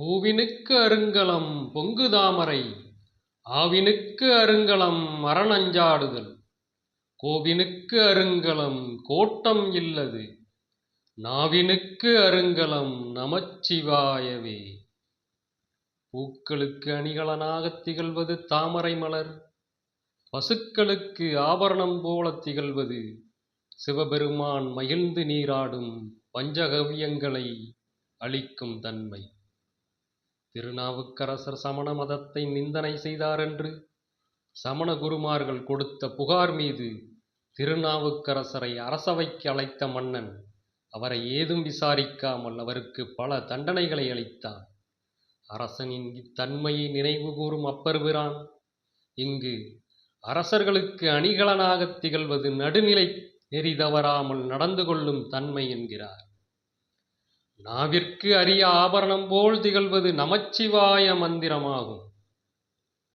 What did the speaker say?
பூவினுக்கு அருங்கலம் பொங்கு தாமரை ஆவினுக்கு அருங்கலம் மரணஞ்சாடுதல். கோவினுக்கு அருங்கலம் கோட்டம் இல்லது நாவினுக்கு அருங்கலம் நமச்சிவாயவே. பூக்களுக்கு அணிகலனாகத் திகழ்வது தாமரை மலர் பசுக்களுக்கு ஆபரணம் போலத் திகழ்வது சிவபெருமான் மகிழ்ந்து நீராடும் பஞ்சகவ்யங்களை அளிக்கும் தன்மை. திருநாவுக்கரசர் சமண மதத்தை நிந்தனை செய்தாரென்று சமண குருமார்கள் கொடுத்த புகார் மீது திருநாவுக்கரசரை அரசவைக்கு அழைத்த மன்னன் அவரை ஏதும் விசாரிக்காமல் அவருக்கு பல தண்டனைகளை அளித்தான். அரசனின் இத்தன்மையை நினைவு கூறும் அப்பர்பிரான் இங்கு அரசர்களுக்கு அணிகலனாகத் திகழ்வது நடுநிலை நெறி தவறாமல் நடந்து கொள்ளும் தன்மை என்கிறார். நாவிற்கு அரிய ஆபரணம் போல் திகழ்வது நமச்சிவாய மந்திரமாகும்.